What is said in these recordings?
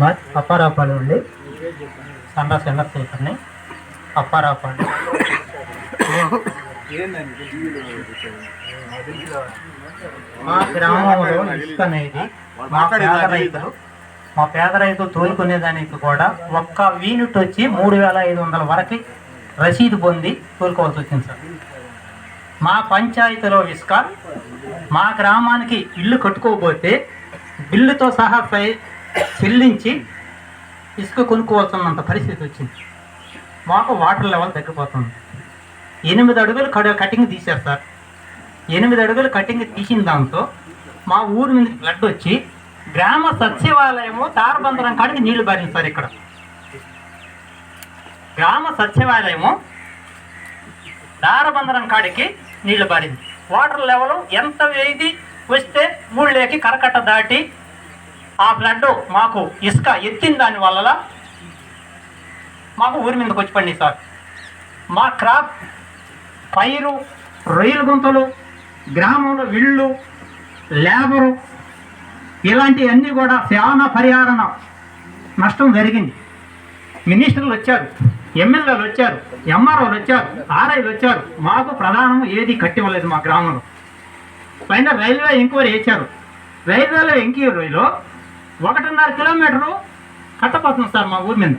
మా అప్పారాపాడు అండి సండా చంద్రశేఖర్ని అప్పారాపాడు మా గ్రామంలో ఇసుక అనేది మా పేద రైతులు మా పేద రైతులు తోలుకునేదానికి కూడా ఒక్క యూనిట్ వచ్చి మూడు వేల ఐదు వందల వరకు రసీదు పొంది తోలుకోవాల్సి వచ్చింది సార్. మా పంచాయతీలో ఇసుక మా గ్రామానికి ఇల్లు కట్టుకోకపోతే బిల్లుతో సహా పై- చెల్లించి ఇసుక కొనుక్కోవాల్సినంత పరిస్థితి వచ్చింది. మాకు వాటర్ లెవెల్ తగ్గిపోతుంది. ఎనిమిది అడుగులు కడ కటింగ్ తీసేస్తారు ఎనిమిది అడుగులు కటింగ్ తీసిన దాంతో మా ఊరి మీద బ్లడ్ వచ్చి గ్రామ సచివాలయము తారబంధనం కాడికి నీళ్ళు బారింది సార్ ఇక్కడ. గ్రామ సచివాలయము దారబందరం కాడికి నీళ్ళు పారింది. వాటర్ లెవెల్ ఎంత వేది వస్తే మూళ్ళేకి కరకట్ట దాటి ఆ బ్లడ్ మాకు ఇసుక ఎత్తిన దాని వల్ల మాకు ఊరి మీదకి వచ్చి పండి సార్. మా క్రాప్ పైరు రొయ్యల గుంతలు గ్రామంలో ఇళ్ళు లేబరు ఇలాంటివన్నీ కూడా చాలా పరిహారణ నష్టం జరిగింది. మినిస్టర్లు వచ్చారు. ఎమ్మెల్యేలు వచ్చారు ఎంఆర్ఓలు వచ్చారు ఆర్ఐలు వచ్చారు. మాకు ప్రధానం ఏది కట్టివ్వలేదు మా గ్రామంలో. పైన రైల్వే ఎంక్వైరీ వేశారు రైల్వేలో ఎంక్వైరీలో ఒకటిన్నర కిలోమీటరు కట్టపోతుంది సార్ మా ఊరి మీద.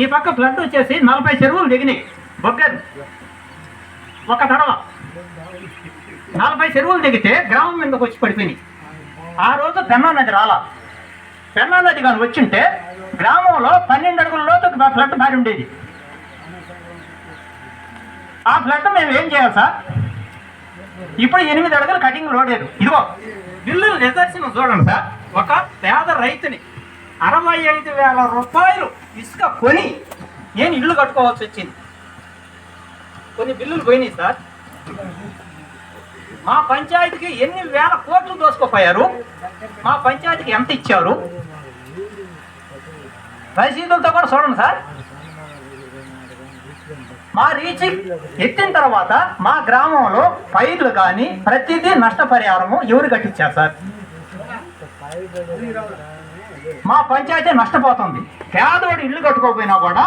ఈ పక్క ఫ్లడ్ వచ్చేసి నలభై చెరువులు దిగినాయి. బొగ్గరు ఒక తడవ. నలభై చెరువులు దిగితే గ్రామం మీదకి వచ్చి పడిపోయినాయి. ఆ రోజు పెన్నా నది రాలా. పెన్నా కానీ వచ్చింటే గ్రామంలో పన్నెండు అడుగుల లోతు ఫ్లడ్ బారి ఉండేది. ఆ ఫ్లడ్ మేము ఏం చేయాలి సార్? ఇప్పుడు ఎనిమిది అడుగులు కటింగ్ లోడేరు. ఇదిగో బిల్లులు నిదర్శనం చూడండి సార్. ఒక పేద రైతుని అరవై ఐదు వేల రూపాయలు ఇసుక కొని నేను ఇల్లు కట్టుకోవాల్సి వచ్చింది. కొన్ని బిల్లులు పోయినాయి సార్. మా పంచాయతీకి ఎన్ని వేల కోట్లు దోసుకుపోయారు? మా పంచాయతీకి ఎంత ఇచ్చారు? రసీదులతో కూడా చూడండి సార్. మా రీచ్ ఎత్తిన తర్వాత మా గ్రామంలో పైర్లు కానీ ప్రతిదీ నష్టపరిహారము ఎవరు కట్టించారు సార్? మా పంచాయతీ నష్టపోతుంది. పేదోడు ఇల్లు కట్టుకోకపోయినా కూడా